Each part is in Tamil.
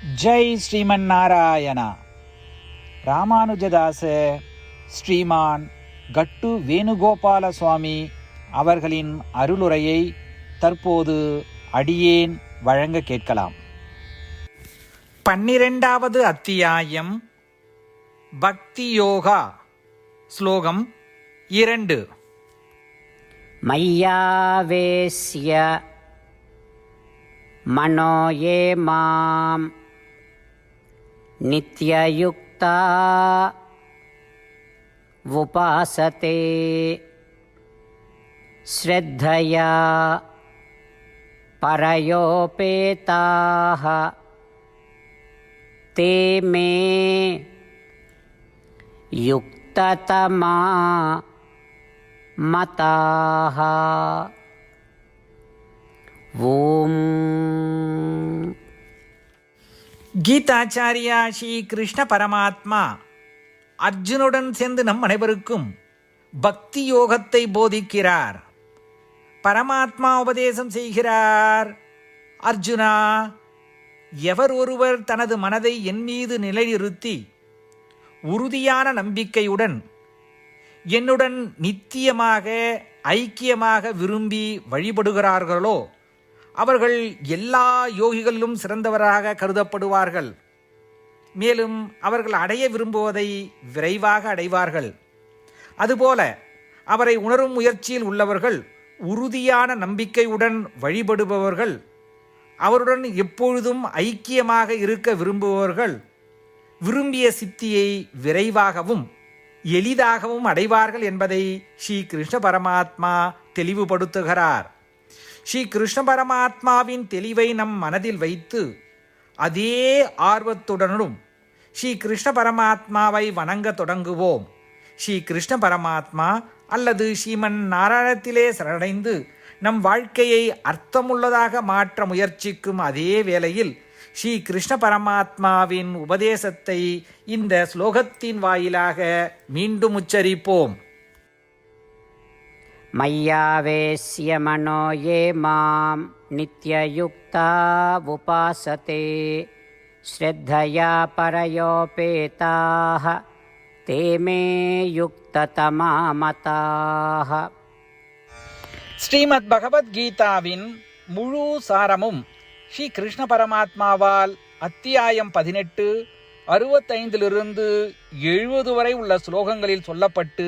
ஜெய் ஸ்ரீமன் நாராயணா. ராமானுஜதாச ஸ்ரீமான் கட்டு வேணுகோபால சுவாமி அவர்களின் அருளுரையை தற்போது அடியேன் வழங்க கேட்கலாம். பன்னிரெண்டாவது அத்தியாயம் பக்தி யோகா ஸ்லோகம் இரண்டு. மய்யாவேசிய மனோயே மாம் नित्ययुक्ता। उपासते श्रद्धया। परयोपेताः। ते मे युक्ततमा मताः। ॐ கீதாச்சாரியா ஸ்ரீ கிருஷ்ண பரமாத்மா அர்ஜுனுடன் சேர்ந்து நம் அனைவருக்கும் பக்தி யோகத்தை போதிக்கிறார். பரமாத்மா உபதேசம் செய்கிறார். அர்ஜுனா எவர் ஒருவர் தனது மனதை என் மீது நிலைநிறுத்தி உறுதியான நம்பிக்கையுடன் என்னுடன் நித்தியமாக ஐக்கியமாக விரும்பி வழிபடுகிறார்களோ அவர்கள் எல்லா யோகிகளிலும் சிறந்தவராக கருதப்படுவார்கள். மேலும் அவர்கள் அடைய விரும்புவதை விரைவாக அடைவார்கள். அதுபோல அவரை உணரும் முயற்சியில் உள்ளவர்கள் உறுதியான நம்பிக்கையுடன் வழிபடுபவர்கள் அவருடன் எப்பொழுதும் ஐக்கியமாக இருக்க விரும்புபவர்கள் விரும்பிய சித்தியை விரைவாகவும் எளிதாகவும் அடைவார்கள் என்பதை ஸ்ரீ கிருஷ்ண பரமாத்மா தெளிவுபடுத்துகிறார். ஸ்ரீ கிருஷ்ண பரமாத்மாவின் தெளிவை நம் மனதில் வைத்து அதே ஆர்வத்துடனும் ஸ்ரீ கிருஷ்ண பரமாத்மாவை வணங்க தொடங்குவோம். ஸ்ரீ கிருஷ்ண பரமாத்மா அல்லது ஸ்ரீமன் நாராயணத்திலே சரணடைந்து நம் வாழ்க்கையை அர்த்தமுள்ளதாக மாற்ற முயற்சிக்கும் அதே வேளையில் ஸ்ரீ கிருஷ்ண பரமாத்மாவின் உபதேசத்தை இந்த ஸ்லோகத்தின் வாயிலாக மீண்டும் உச்சரிப்போம். मय्यावेश्य मनो ये मां नित्ययुक्ता उपासते श्रद्धया परयोपेताः ते मे युक्ततमा मताः ஸ்ரீமத் பகவத்கீதாவின் முழு சாரமும் ஸ்ரீ கிருஷ்ண பரமாத்மாவால் அத்தியாயம் பதினெட்டு அறுபத்தைந்திலிருந்து எழுபது வரை உள்ள ஸ்லோகங்களில் சொல்லப்பட்டு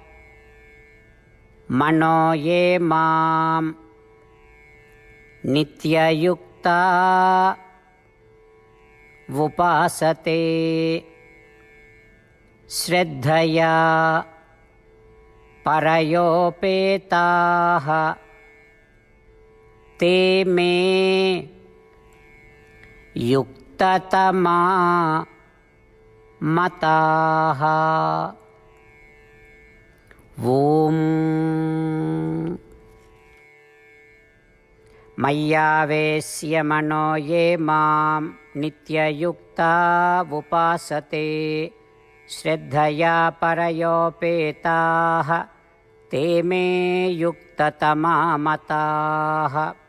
मनो ये मां नित्ययुक्ता उपासते श्रद्धया परयोपेताः। ते मे युक्ततमा मताः ॐ। मय्यावेश्य मनो ये मां नित्ययुक्ता उपासते श्रद्धया परयोपेताः ते मे युक्ततमा मताः